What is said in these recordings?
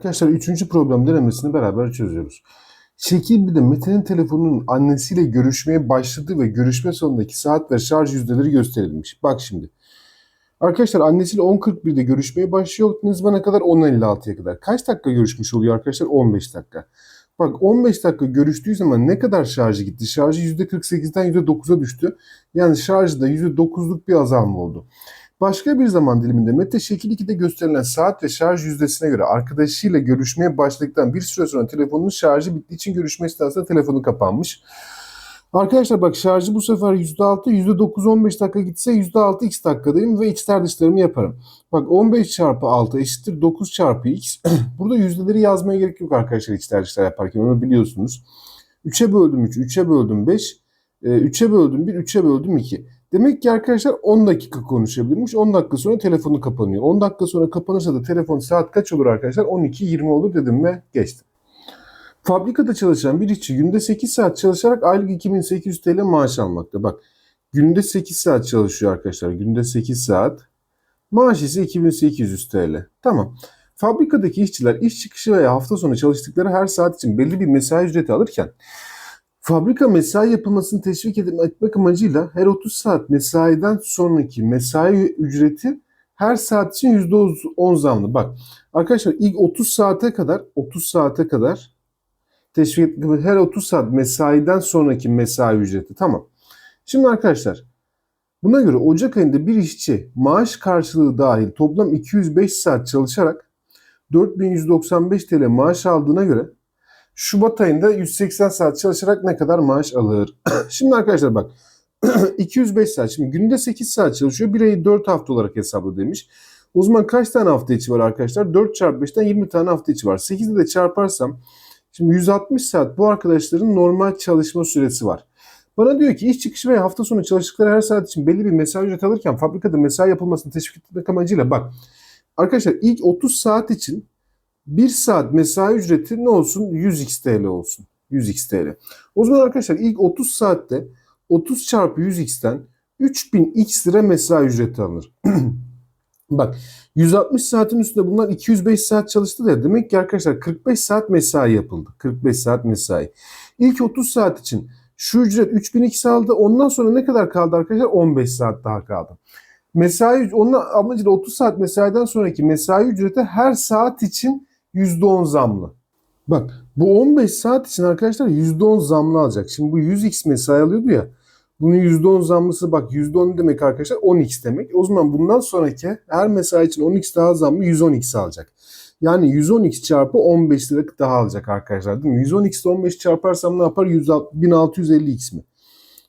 Arkadaşlar üçüncü problem denemesini beraber çözüyoruz. Şekil bir de Mete'nin telefonunun annesiyle görüşmeye başladığı ve görüşme sonundaki saat ve şarj yüzdeleri gösterilmiş. Bak şimdi. Arkadaşlar annesiyle 10.41'de görüşmeye başlıyor. Ne zamana kadar? 10.56'ya kadar. Kaç dakika görüşmüş oluyor arkadaşlar? 15 dakika. Bak 15 dakika görüştüğü zaman ne kadar şarjı gitti? Şarjı %48'den %9'a düştü. Yani şarjda %9'luk bir azalma oldu. Başka bir zaman diliminde Mete şekil 2'de gösterilen saat ve şarj yüzdesine göre arkadaşıyla görüşmeye başladıktan bir süre sonra telefonun şarjı bittiği için görüşme esnasında telefonu kapanmış. Arkadaşlar bak şarjı bu sefer %6, %9-15 dakika gitse %6 x dakikadayım ve x'ler dışlarımı yaparım. Bak 15 çarpı 6 eşittir 9 çarpı x. Burada yüzdeleri yazmaya gerek yok arkadaşlar içler dışlar yaparken onu biliyorsunuz. 3'e böldüm 3, 3'e böldüm 5, 3'e böldüm 1, 3'e böldüm 2. Demek ki arkadaşlar 10 dakika konuşabilirmiş. 10 dakika sonra telefonu kapanıyor. 10 dakika sonra kapanırsa da telefon saat kaç olur arkadaşlar? 12-20 olur dedim ve geçtim. Fabrikada çalışan bir işçi günde 8 saat çalışarak aylık 2800 TL maaş almakta. Bak günde 8 saat çalışıyor arkadaşlar. Günde 8 saat. Maaş ise 2800 TL. Tamam. Fabrikadaki işçiler iş çıkışı veya hafta sonu çalıştıkları her saat için belli bir mesai ücreti alırken fabrika mesai yapılmasını teşvik etmek amacıyla her 30 saat mesaiden sonraki mesai ücreti her saat için %10 zamlı. Bak arkadaşlar ilk 30 saate kadar 30 saate kadar teşvik etmek her 30 saat mesaiden sonraki mesai ücreti. Tamam. Şimdi arkadaşlar buna göre Ocak ayında bir işçi maaş karşılığı dahil toplam 205 saat çalışarak 4195 TL maaş aldığına göre Şubat ayında 180 saat çalışarak ne kadar maaş alır? Şimdi arkadaşlar bak 205 saat. Şimdi günde 8 saat çalışıyor. Bir ayı 4 hafta olarak hesaplı demiş. O zaman kaç tane hafta içi var arkadaşlar? 4 çarpı 5'ten 20 tane hafta içi var. 8'i de çarparsam şimdi 160 saat bu arkadaşların normal çalışma süresi var. Bana diyor ki iş çıkışı veya hafta sonu çalıştıkları her saat için belli bir mesai ücret alırken fabrikada mesai yapılmasını teşvik etmek amacıyla bak arkadaşlar ilk 30 saat için 1 saat mesai ücreti ne olsun? 100x TL olsun. 100x TL. O zaman arkadaşlar ilk 30 saatte 30 çarpı 100x'ten 3000x lira mesai ücreti alınır. Bak 160 saatin üstünde bunlar 205 saat çalıştı da demek ki arkadaşlar 45 saat mesai yapıldı. 45 saat mesai. İlk 30 saat için şu ücret 3000x aldı. Ondan sonra ne kadar kaldı arkadaşlar? 15 saat daha kaldı. Mesai onun amacıyla 30 saat mesaiden sonraki mesai ücreti her saat için %10 zamlı. Bak bu 15 saat için arkadaşlar %10 zamlı alacak. Şimdi bu 100x mesai alıyordu ya. Bunun %10 zamlısı bak %10 demek arkadaşlar 10x demek. O zaman bundan sonraki her mesai için 10x daha zamlı 110x alacak. Yani 110x çarpı 15 lira daha alacak arkadaşlar değil mi? 110x ile 15 çarparsam ne yapar? 1650x mi?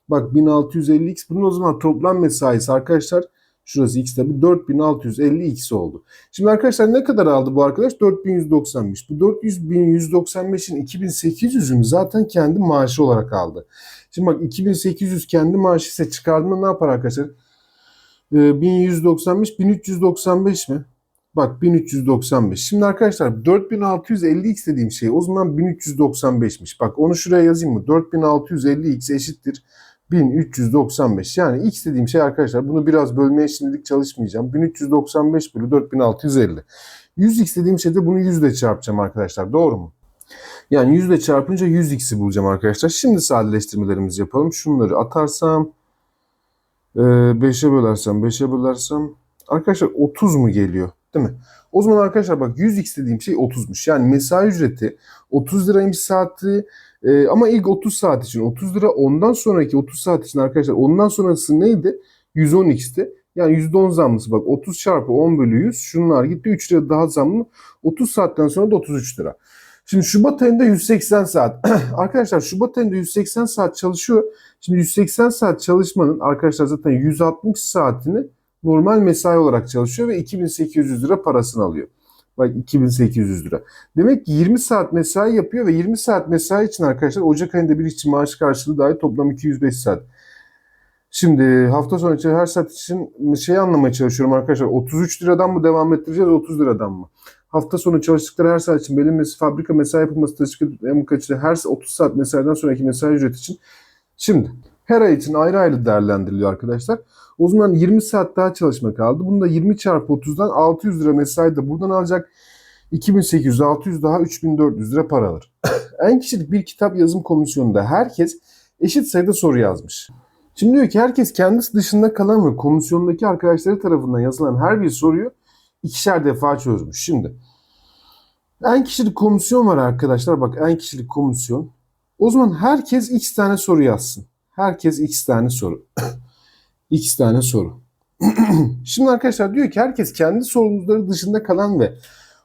Bak 1650x bunun o zaman toplam mesaisi arkadaşlar Şurası x tabi 4650 x oldu. Şimdi arkadaşlar ne kadar aldı bu arkadaş? 4195. Bu 4195'in 2800'ünü zaten kendi maaşı olarak aldı. Şimdi bak 2800 kendi maaşı ise çıkardığında ne yapar arkadaşlar? Ee, 1195, 1395 mi? Bak 1395. Şimdi arkadaşlar 4650x dediğim şey o zaman 1395'miş. Bak onu şuraya yazayım mı? 4650x eşittir 1395. Yani x dediğim şey arkadaşlar bunu biraz bölmeye şimdilik çalışmayacağım. 1395 bölü 4650. 100x dediğim şeyde bunu 100 ile çarpacağım arkadaşlar. Doğru mu? Yani 100 ile çarpınca 100x'i bulacağım arkadaşlar. Şimdi sadeleştirmelerimizi yapalım. Şunları atarsam 5'e bölersem 5'e bölersem arkadaşlar 30 mu geliyor? Değil mi? O zaman arkadaşlar bak 100x dediğim şey 30'muş. Yani mesai ücreti 30 liraymış saati ee, ama ilk 30 saat için 30 lira ondan sonraki 30 saat için arkadaşlar ondan sonrası neydi? 110x'ti. Yani %10 zamlısı bak 30 çarpı 10 bölü 100 şunlar gitti 3 lira daha zamlı 30 saatten sonra da 33 lira. Şimdi Şubat ayında 180 saat. arkadaşlar Şubat ayında 180 saat çalışıyor. Şimdi 180 saat çalışmanın arkadaşlar zaten 160 saatini normal mesai olarak çalışıyor ve 2800 lira parasını alıyor. Bak 2800 lira. Demek ki 20 saat mesai yapıyor ve 20 saat mesai için arkadaşlar Ocak ayında bir işçi maaş karşılığı dahi toplam 205 saat. Şimdi hafta sonu için her saat için şey anlamaya çalışıyorum arkadaşlar. 33 liradan mı devam ettireceğiz 30 liradan mı? Hafta sonu çalıştıkları her saat için belirlenmesi, fabrika mesai yapılması teşvik için her 30 saat mesaiden sonraki mesai ücret için. Şimdi her ay için ayrı ayrı değerlendiriliyor arkadaşlar. O zaman 20 saat daha çalışma kaldı. Bunu da 20 çarpı 30'dan 600 lira mesai de buradan alacak. 2800, 600 daha 3400 lira para alır. en kişilik bir kitap yazım komisyonunda herkes eşit sayıda soru yazmış. Şimdi diyor ki herkes kendisi dışında kalan ve komisyondaki arkadaşları tarafından yazılan her bir soruyu ikişer defa çözmüş. Şimdi en kişilik komisyon var arkadaşlar. Bak en kişilik komisyon. O zaman herkes x tane soru yazsın. Herkes x tane soru. x tane soru. Şimdi arkadaşlar diyor ki herkes kendi sorumlulukları dışında kalan ve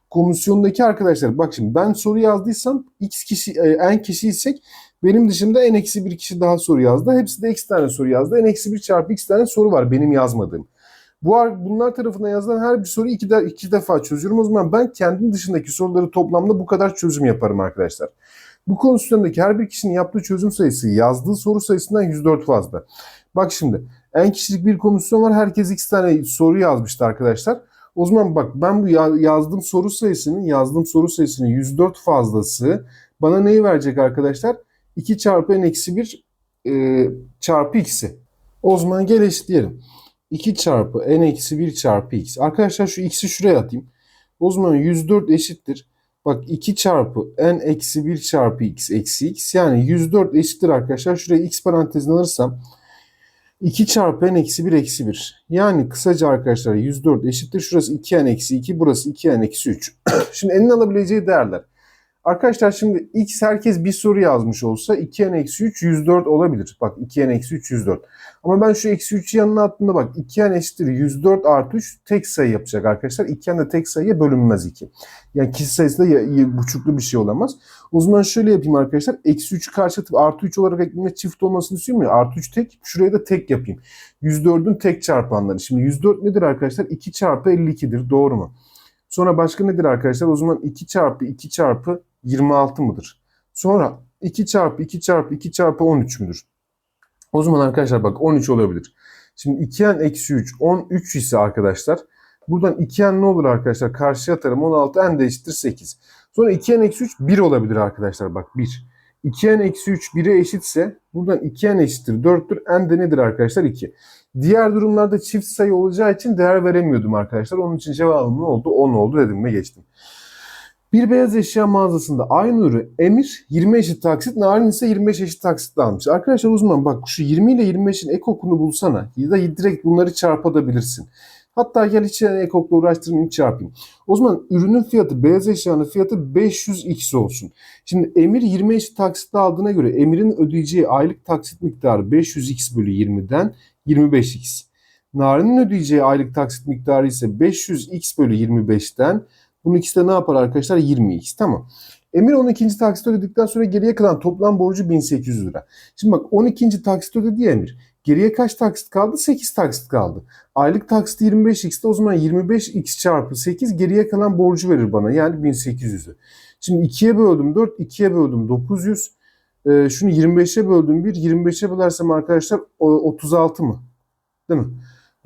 komisyondaki arkadaşlar bak şimdi ben soru yazdıysam x kişi e, en kişiysek benim dışımda en eksi bir kişi daha soru yazdı. Hepsi de x tane soru yazdı. En eksi bir çarpı x tane soru var benim yazmadığım. Bu bunlar tarafından yazılan her bir soruyu iki, de, iki defa çözüyorum. O zaman ben kendim dışındaki soruları toplamda bu kadar çözüm yaparım arkadaşlar. Bu konusundaki her bir kişinin yaptığı çözüm sayısı yazdığı soru sayısından 104 fazla. Bak şimdi en kişilik bir komisyon var. Herkes x tane soru yazmıştı arkadaşlar. O zaman bak ben bu yazdığım soru sayısının yazdığım soru sayısının 104 fazlası bana neyi verecek arkadaşlar? 2 çarpı n eksi 1 e, çarpı x'i. O zaman gel eşitleyelim. 2 çarpı n eksi 1 çarpı x. Arkadaşlar şu x'i şuraya atayım. O zaman 104 eşittir. Bak 2 çarpı n eksi 1 çarpı x eksi x. Yani 104 eşittir arkadaşlar. Şuraya x parantezini alırsam 2 çarpı n eksi 1 eksi 1. Yani kısaca arkadaşlar 104 eşittir. Şurası 2n eksi 2. Burası 2n eksi 3. Şimdi n'in alabileceği değerler. Arkadaşlar şimdi x herkes bir soru yazmış olsa 2n eksi 3 104 olabilir. Bak 2n eksi 3 104. Ama ben şu eksi 3'ü yanına attığımda bak 2n eşittir 104 artı 3 tek sayı yapacak arkadaşlar. 2n de tek sayıya bölünmez 2. Yani kişi sayısı da ya, ya, buçuklu bir şey olamaz. O zaman şöyle yapayım arkadaşlar. Eksi 3'ü karşılatıp artı 3 olarak eklemeye çift olmasını istiyorum ya. Artı 3 tek. Şuraya da tek yapayım. 104'ün tek çarpanları. Şimdi 104 nedir arkadaşlar? 2 çarpı 52'dir. Doğru mu? Sonra başka nedir arkadaşlar? O zaman 2 çarpı 2 çarpı 26 mıdır? Sonra 2 çarpı 2 çarpı 2 çarpı 13 müdür? O zaman arkadaşlar bak 13 olabilir. Şimdi 2n eksi 3 13 ise arkadaşlar buradan 2n ne olur arkadaşlar? Karşıya atarım 16 n de eşittir 8. Sonra 2n eksi 3 1 olabilir arkadaşlar bak 1. 2n eksi 3 1'e eşitse buradan 2n eşittir 4'tür. n de nedir arkadaşlar? 2. Diğer durumlarda çift sayı olacağı için değer veremiyordum arkadaşlar. Onun için cevabım ne oldu? 10 oldu dedim ve geçtim. Bir beyaz eşya mağazasında aynı ürü Emir 20 eşit taksit, Narin ise 25 eşit taksitle almış. Arkadaşlar uzman bak şu 20 ile 25'in ekokunu bulsana ya da direkt bunları çarpabilirsin. Hatta gel hiç ekokla uğraştırmayayım çarpayım. O zaman ürünün fiyatı, beyaz eşyanın fiyatı 500x olsun. Şimdi Emir 20 eşit taksitle aldığına göre Emir'in ödeyeceği aylık taksit miktarı 500x bölü 20'den 25x. Narin'in ödeyeceği aylık taksit miktarı ise 500x bölü 25'ten bunun ikisi de ne yapar arkadaşlar? 20x. Tamam. Emir 12. taksit ödedikten sonra geriye kalan toplam borcu 1800 lira. Şimdi bak 12. taksit ödedi ya Emir. Geriye kaç taksit kaldı? 8 taksit kaldı. Aylık taksit 25x'te o zaman 25x çarpı 8 geriye kalan borcu verir bana. Yani 1800'ü. Şimdi 2'ye böldüm 4, 2'ye böldüm 900. Ee, şunu 25'e böldüm 1. 25'e bölersem arkadaşlar 36 mı? Değil mi?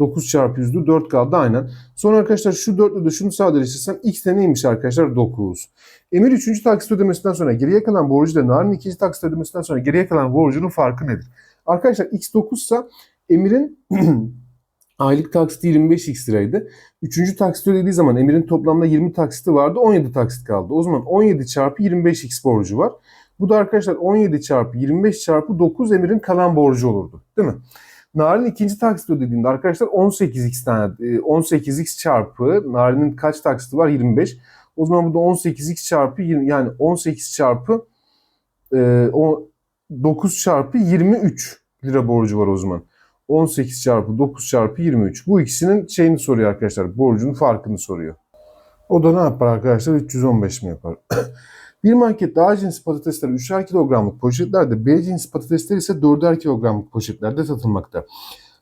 9 çarpı 100'dü 4 kaldı aynen. Sonra arkadaşlar şu 4'lü de şunu sadeleştirsem x de neymiş arkadaşlar 9. Emir 3. taksit ödemesinden sonra geriye kalan borcu da Narin 2. taksit ödemesinden sonra geriye kalan borcunun farkı nedir? Arkadaşlar x 9 ise Emir'in aylık taksiti 25x liraydı. 3. taksit ödediği zaman Emir'in toplamda 20 taksiti vardı 17 taksit kaldı. O zaman 17 çarpı 25x borcu var. Bu da arkadaşlar 17 çarpı 25 çarpı 9 Emir'in kalan borcu olurdu. Değil mi? Narin ikinci taksit ödediğinde arkadaşlar 18x tane 18x e, çarpı Narin'in kaç taksiti var? 25. O zaman burada 18x çarpı yani 18 çarpı e, o 9 çarpı 23 lira borcu var o zaman. 18 çarpı 9 çarpı 23. Bu ikisinin şeyini soruyor arkadaşlar. Borcunun farkını soruyor. O da ne yapar arkadaşlar? 315 mi yapar? Bir markette A cins patatesler 3'er kilogramlık poşetlerde, B cins patatesler ise 4'er kilogramlık poşetlerde satılmakta.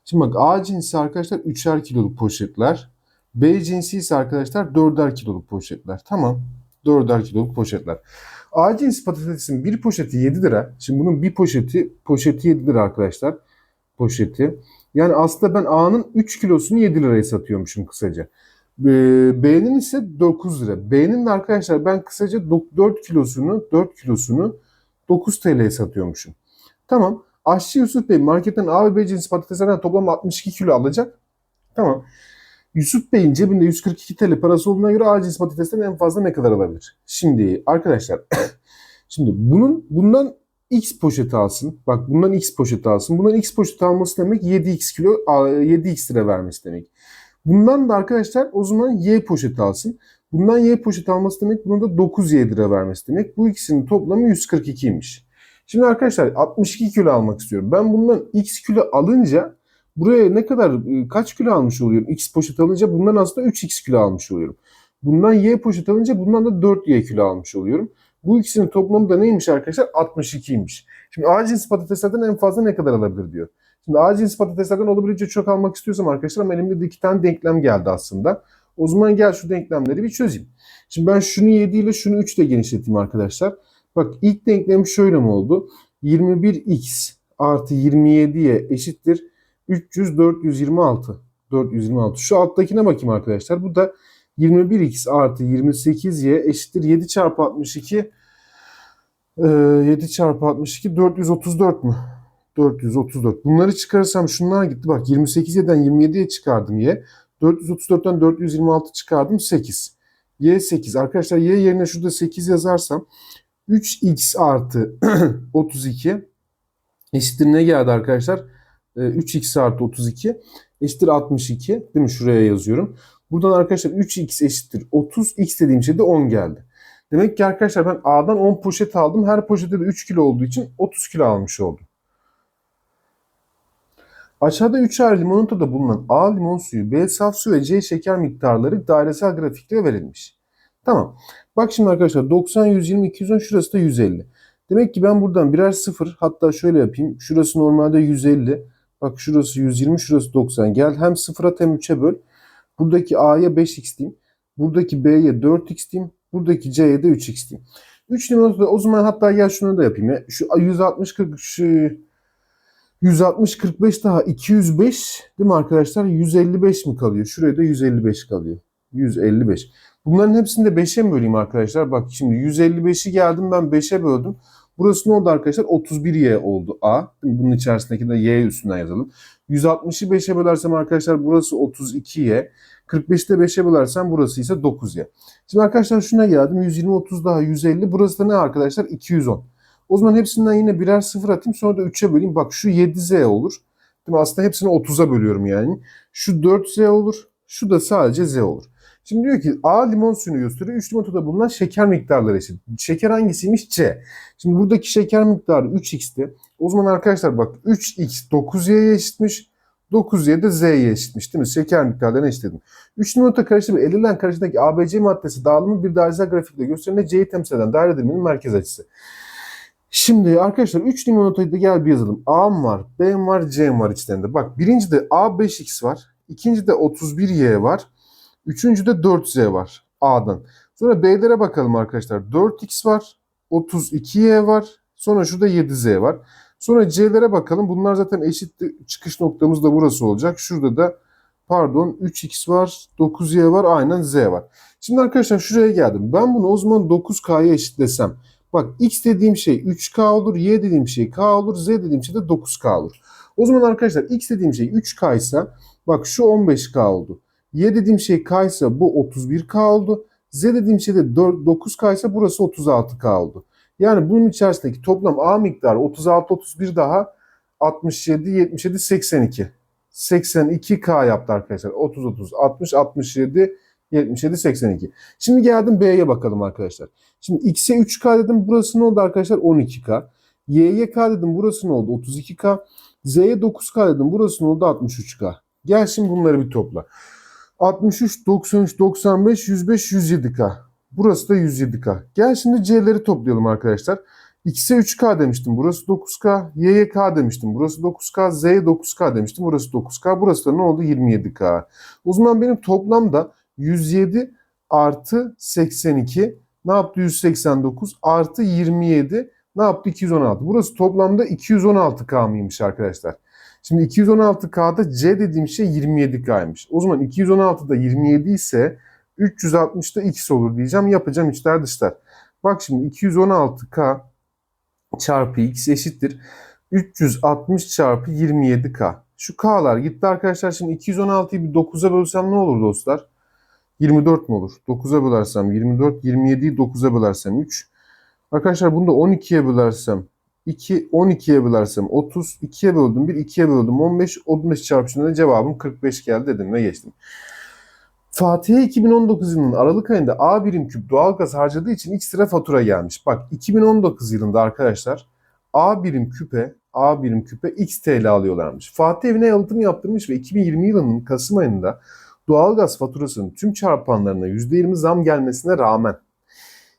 Şimdi bak A cinsi arkadaşlar 3'er kiloluk poşetler. B cinsi ise arkadaşlar 4'er kiloluk poşetler. Tamam. 4'er kiloluk poşetler. A cinsi patatesin bir poşeti 7 lira. Şimdi bunun bir poşeti poşeti 7 lira arkadaşlar. Poşeti. Yani aslında ben A'nın 3 kilosunu 7 liraya satıyormuşum kısaca. Ee, B'nin ise 9 lira. B'nin de arkadaşlar ben kısaca 4 kilosunu 4 kilosunu 9 TL'ye satıyormuşum. Tamam. Aşçı Yusuf Bey marketten A ve B cins patateslerden toplam 62 kilo alacak. Tamam. Yusuf Bey'in cebinde 142 TL parası olduğuna göre acil patatesten en fazla ne kadar alabilir? Şimdi arkadaşlar şimdi bunun bundan X poşeti alsın. Bak bundan X poşeti alsın. Bundan X poşeti alması demek 7X kilo 7X lira vermesi demek. Bundan da arkadaşlar o zaman Y poşeti alsın. Bundan Y poşeti alması demek bunun da 9Y lira vermesi demek. Bu ikisinin toplamı 142'ymiş. Şimdi arkadaşlar 62 kilo almak istiyorum. Ben bundan X kilo alınca buraya ne kadar e, kaç kilo almış oluyorum? X poşet alınca bundan aslında 3X kilo almış oluyorum. Bundan Y poşet alınca bundan da 4Y kilo almış oluyorum. Bu ikisinin toplamı da neymiş arkadaşlar? 62'ymiş. Şimdi A cinsi patateslerden en fazla ne kadar alabilir diyor. Şimdi A cinsi patateslerden olabildiğince çok almak istiyorsam arkadaşlar ama elimde de iki tane denklem geldi aslında. O zaman gel şu denklemleri bir çözeyim. Şimdi ben şunu 7 ile şunu 3 ile genişleteyim arkadaşlar. Bak ilk denklem şöyle mi oldu? 21x artı 27'ye eşittir 300 426. 426. Şu alttakine bakayım arkadaşlar. Bu da 21x artı 28y eşittir 7 çarpı 62 7 çarpı 62 434 mü? 434. Bunları çıkarırsam şunlar gitti. Bak 28y'den 27'ye çıkardım y. 434'ten 426 çıkardım 8. Y 8. Arkadaşlar y yerine şurada 8 yazarsam 3x artı 32 eşittir ne geldi arkadaşlar? 3x artı 32 eşittir 62. Değil mi? Şuraya yazıyorum. Buradan arkadaşlar 3x eşittir 30. X dediğim şey de 10 geldi. Demek ki arkadaşlar ben A'dan 10 poşet aldım. Her poşette de 3 kilo olduğu için 30 kilo almış oldum. Aşağıda 3 ayrı limonatada bulunan A limon suyu, B saf su ve C şeker miktarları dairesel grafikte verilmiş. Tamam. Bak şimdi arkadaşlar 90, 120, 210 şurası da 150. Demek ki ben buradan birer sıfır hatta şöyle yapayım. Şurası normalde 150. Bak şurası 120, şurası 90. Gel hem sıfıra hem 3'e böl. Buradaki A'ya 5x diyeyim. Buradaki B'ye 4x diyeyim. Buradaki C'ye de 3x diyeyim. 3 limonatada o zaman hatta gel şunu da yapayım. Ya. Şu 160 40 şu 160 45 daha 205 değil mi arkadaşlar? 155 mi kalıyor? Şuraya da 155 kalıyor. 155. Bunların hepsini de 5'e mi böleyim arkadaşlar? Bak şimdi 155'i geldim ben 5'e böldüm. Burası ne oldu arkadaşlar? 31y oldu A. Bunun içerisindeki de y üstünden yazalım. 160'ı 5'e bölersem arkadaşlar burası 32y. 45'i de 5'e bölersem burası ise 9y. Şimdi arkadaşlar şuna geldim. 120, 30 daha 150. Burası da ne arkadaşlar? 210. O zaman hepsinden yine birer sıfır atayım. Sonra da 3'e böleyim. Bak şu 7z olur. Değil mi? Aslında hepsini 30'a bölüyorum yani. Şu 4z olur. Şu da sadece z olur. Şimdi diyor ki A limon suyunu gösteriyor. 3 limonatada bulunan şeker miktarları eşit. Şeker hangisiymiş? C. Şimdi buradaki şeker miktarı 3x'ti. O zaman arkadaşlar bak 3x 9y'ye eşitmiş. 9y de z'ye eşitmiş değil mi? Şeker miktarlarını eşitledim. 3 limonata karışımı elinden karşıdaki ABC maddesi dağılımı bir dairesel grafikle gösterilen C'yi temsil eden daire diliminin merkez açısı. Şimdi arkadaşlar 3 limonatayı da gel bir yazalım. A'm var, B'm var, C'm var içlerinde. Bak birinci de A 5x var. ikinci de 31y var. Üçüncü de 4z var A'dan. Sonra B'lere bakalım arkadaşlar. 4x var. 32y var. Sonra şurada 7z var. Sonra C'lere bakalım. Bunlar zaten eşit çıkış noktamız da burası olacak. Şurada da pardon 3x var. 9y var. Aynen z var. Şimdi arkadaşlar şuraya geldim. Ben bunu o zaman 9k'ya eşitlesem. Bak x dediğim şey 3k olur. Y dediğim şey k olur. Z dediğim şey de 9k olur. O zaman arkadaşlar x dediğim şey 3k ise bak şu 15k oldu. Y dediğim şey K ise bu 31K oldu. Z dediğim şey de 9K ise burası 36K oldu. Yani bunun içerisindeki toplam A miktarı 36, 31 daha 67, 77, 82. 82K yaptı arkadaşlar. 30, 30, 60, 67, 77, 82. Şimdi geldim B'ye bakalım arkadaşlar. Şimdi X'e 3K dedim. Burası ne oldu arkadaşlar? 12K. Y'ye K dedim. Burası ne oldu? 32K. Z'ye 9K dedim. Burası ne oldu? 63K. Gel şimdi bunları bir topla. 63, 93, 95, 105, 107K. Burası da 107K. Gel şimdi C'leri toplayalım arkadaşlar. X'e 3K demiştim. Burası 9K. Y'ye K demiştim. Burası 9K. Z'ye 9K demiştim. Burası 9K. Burası da ne oldu? 27K. O zaman benim toplamda 107 artı 82 ne yaptı? 189 artı 27 ne yaptı? 216. Burası toplamda 216K mıymış arkadaşlar? Şimdi 216K'da C dediğim şey 27K'ymış. O zaman 216'da 27 ise 360'da X olur diyeceğim. Yapacağım içler dışlar. Bak şimdi 216K çarpı X eşittir. 360 çarpı 27K. Şu K'lar gitti arkadaşlar. Şimdi 216'yı bir 9'a bölsem ne olur dostlar? 24 mi olur? 9'a bölersem 24, 27'yi 9'a bölersem 3. Arkadaşlar bunu da 12'ye bölersem 2, 12'ye bölersem 30, 2'ye böldüm 1, 2'ye böldüm 15, 15 çarpışında cevabım 45 geldi dedim ve geçtim. Fatih'e 2019 yılının Aralık ayında A birim küp doğalgaz harcadığı için X lira fatura gelmiş. Bak 2019 yılında arkadaşlar A birim küpe A birim küpe X TL alıyorlarmış. Fatih evine yalıtım yaptırmış ve 2020 yılının Kasım ayında doğalgaz faturasının tüm çarpanlarına %20 zam gelmesine rağmen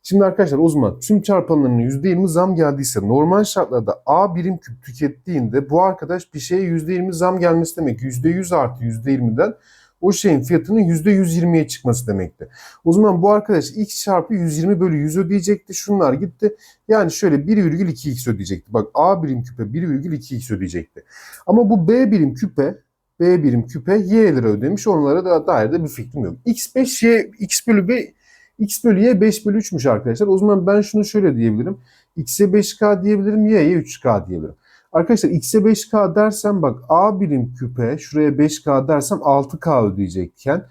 Şimdi arkadaşlar o zaman tüm çarpanlarına %20 zam geldiyse normal şartlarda A birim küp tükettiğinde bu arkadaş bir şeye %20 zam gelmesi demek. %100 artı %20'den o şeyin fiyatının %120'ye çıkması demekti. O zaman bu arkadaş x çarpı 120 bölü 100 ödeyecekti. Şunlar gitti. Yani şöyle 1,2x ödeyecekti. Bak A birim küpe 1,2x ödeyecekti. Ama bu B birim küpe B birim küpe Y lira ödemiş. Onlara da dair de bir fikrim yok. X5 Y X bölü B X bölü Y 5 bölü 3'müş arkadaşlar. O zaman ben şunu şöyle diyebilirim. X'e 5K diyebilirim. Y'ye 3K diyebilirim. Arkadaşlar X'e 5K dersem bak A birim küpe şuraya 5K dersem 6K ödeyecekken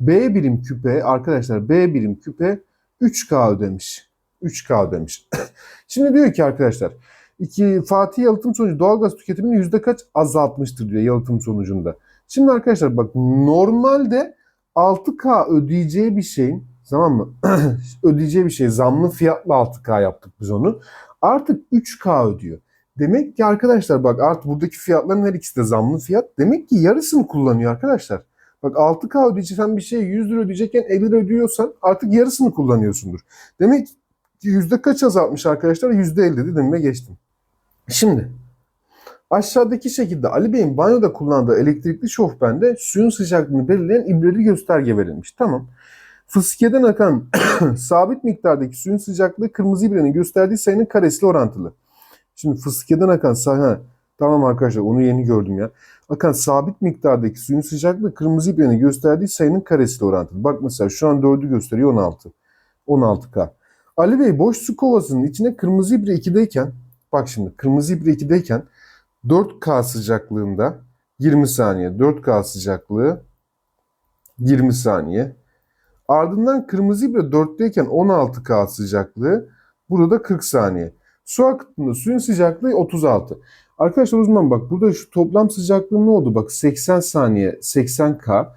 B birim küpe arkadaşlar B birim küpe 3K ödemiş. 3K ödemiş. Şimdi diyor ki arkadaşlar iki, Fatih yalıtım sonucu doğalgaz tüketimini yüzde kaç azaltmıştır diyor yalıtım sonucunda. Şimdi arkadaşlar bak normalde 6K ödeyeceği bir şeyin tamam mı? ödeyeceği bir şey zamlı fiyatla 6K yaptık biz onu. Artık 3K ödüyor. Demek ki arkadaşlar bak artık buradaki fiyatların her ikisi de zamlı fiyat. Demek ki yarısını kullanıyor arkadaşlar. Bak 6K ödeyeceksen bir şey 100 lira ödeyecekken 50 lira ödüyorsan artık yarısını kullanıyorsundur. Demek ki yüzde kaç azaltmış arkadaşlar? Yüzde 50 dedim ve geçtim. Şimdi aşağıdaki şekilde Ali Bey'in banyoda kullandığı elektrikli şofbende suyun sıcaklığını belirleyen ibreli gösterge verilmiş. Tamam. Fıskiyeden akan sabit miktardaki suyun sıcaklığı kırmızı ibrenin gösterdiği sayının karesiyle orantılı. Şimdi fıskiyeden akan ha, tamam arkadaşlar onu yeni gördüm ya. Akan sabit miktardaki suyun sıcaklığı kırmızı ibrenin gösterdiği sayının karesiyle orantılı. Bak mesela şu an 4'ü gösteriyor 16. 16K. Ali Bey boş su kovasının içine kırmızı ibre 2'deyken bak şimdi kırmızı ibre 2'deyken 4K sıcaklığında 20 saniye 4K sıcaklığı 20 saniye Ardından kırmızı ibre 4'teyken 16K sıcaklığı. Burada 40 saniye. Su akıttığında suyun sıcaklığı 36. Arkadaşlar o zaman bak burada şu toplam sıcaklığı ne oldu? Bak 80 saniye 80K.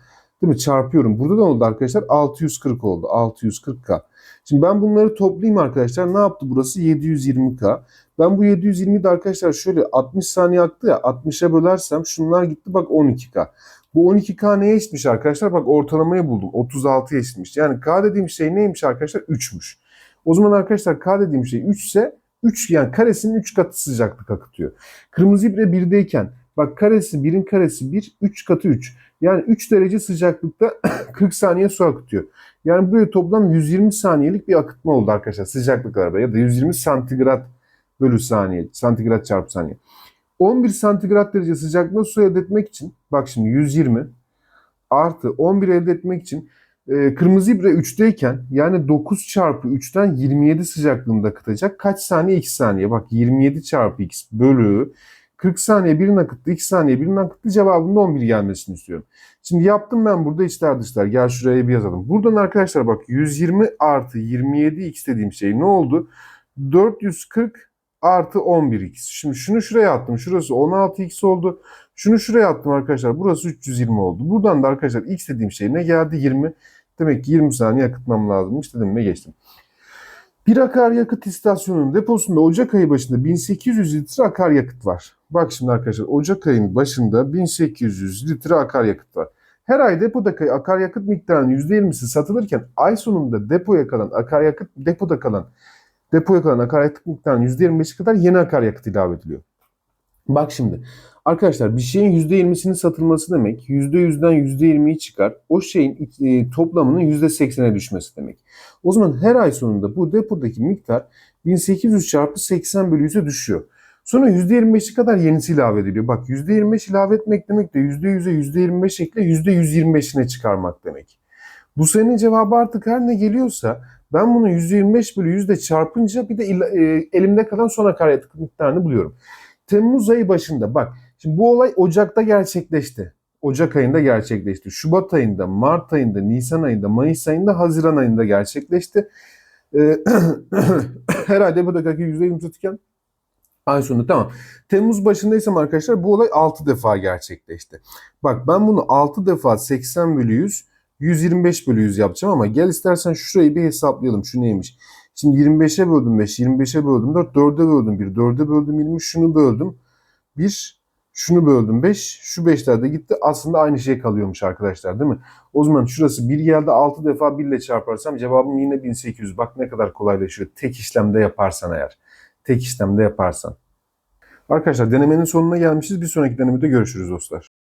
Değil mi? Çarpıyorum. Burada da oldu arkadaşlar? 640 oldu. 640K. Şimdi ben bunları toplayayım arkadaşlar. Ne yaptı burası? 720K. Ben bu 720'yi de arkadaşlar şöyle 60 saniye aktı ya 60'a bölersem şunlar gitti bak 12K. Bu 12K neye eşitmiş arkadaşlar? Bak ortalamayı buldum. 36 eşitmiş. Yani K dediğim şey neymiş arkadaşlar? 3'müş. O zaman arkadaşlar K dediğim şey 3 ise 3 yani karesinin 3 katı sıcaklık akıtıyor. Kırmızı ibre 1'deyken bak karesi 1'in karesi 1, 3 katı 3. Yani 3 derece sıcaklıkta 40 saniye su akıtıyor. Yani buraya toplam 120 saniyelik bir akıtma oldu arkadaşlar sıcaklıklarda ya da 120 santigrat bölü saniye, santigrat çarpı saniye. 11 santigrat derece sıcaklığı su elde etmek için bak şimdi 120 artı 11 elde etmek için e, kırmızı ibre 3'teyken yani 9 çarpı 3'ten 27 sıcaklığında akıtacak. Kaç saniye? 2 saniye. Bak 27 çarpı x bölü 40 saniye birini akıttı, 2 saniye birini akıttı cevabında 11 gelmesini istiyorum. Şimdi yaptım ben burada içler dışlar. Gel şuraya bir yazalım. Buradan arkadaşlar bak 120 artı 27 x dediğim şey ne oldu? 440 artı 11x. Şimdi şunu şuraya attım. Şurası 16x oldu. Şunu şuraya attım arkadaşlar. Burası 320 oldu. Buradan da arkadaşlar x dediğim şey ne geldi? 20. Demek ki 20 saniye akıtmam lazımmış dedim ve geçtim. Bir akaryakıt istasyonunun deposunda Ocak ayı başında 1800 litre akaryakıt var. Bak şimdi arkadaşlar Ocak ayının başında 1800 litre akaryakıt var. Her ay depodaki akaryakıt miktarının %20'si satılırken ay sonunda depoya kalan akaryakıt depoda kalan depoya kalan akaryakıt miktarının %25'i kadar yeni akaryakıt ilave ediliyor. Bak şimdi arkadaşlar bir şeyin %20'sinin satılması demek %100'den %20'yi çıkar. O şeyin e, toplamının %80'e düşmesi demek. O zaman her ay sonunda bu depodaki miktar 1800 çarpı 80 bölü 100'e düşüyor. Sonra %25'i kadar yenisi ilave ediliyor. Bak %25 ilave etmek demek de %100'e %25 ekle %125'ine çıkarmak demek. Bu senin cevabı artık her ne geliyorsa ben bunu 125 bölü 100 çarpınca bir de e, elimde kalan son akaryakıt miktarını buluyorum. Temmuz ayı başında bak Şimdi bu olay Ocak'ta gerçekleşti. Ocak ayında gerçekleşti. Şubat ayında, Mart ayında, Nisan ayında, Mayıs ayında, Haziran ayında gerçekleşti. Ee, herhalde bu dakika yüzde yumuşatırken ay sonunda tamam. Temmuz başındaysam arkadaşlar bu olay 6 defa gerçekleşti. Bak ben bunu 6 defa 80 bölü 100, 125 bölü 100 yapacağım ama gel istersen şurayı bir hesaplayalım. Şu neymiş? Şimdi 25'e böldüm 5, 25'e böldüm 4, 4'e böldüm 1, 4'e böldüm 20, şunu böldüm. 1, şunu böldüm 5, şu 5'ler de gitti. Aslında aynı şey kalıyormuş arkadaşlar değil mi? O zaman şurası 1 geldi 6 defa 1 ile çarparsam cevabım yine 1800. Bak ne kadar kolaylaşıyor. Tek işlemde yaparsan eğer. Tek işlemde yaparsan. Arkadaşlar denemenin sonuna gelmişiz. Bir sonraki denemede görüşürüz dostlar.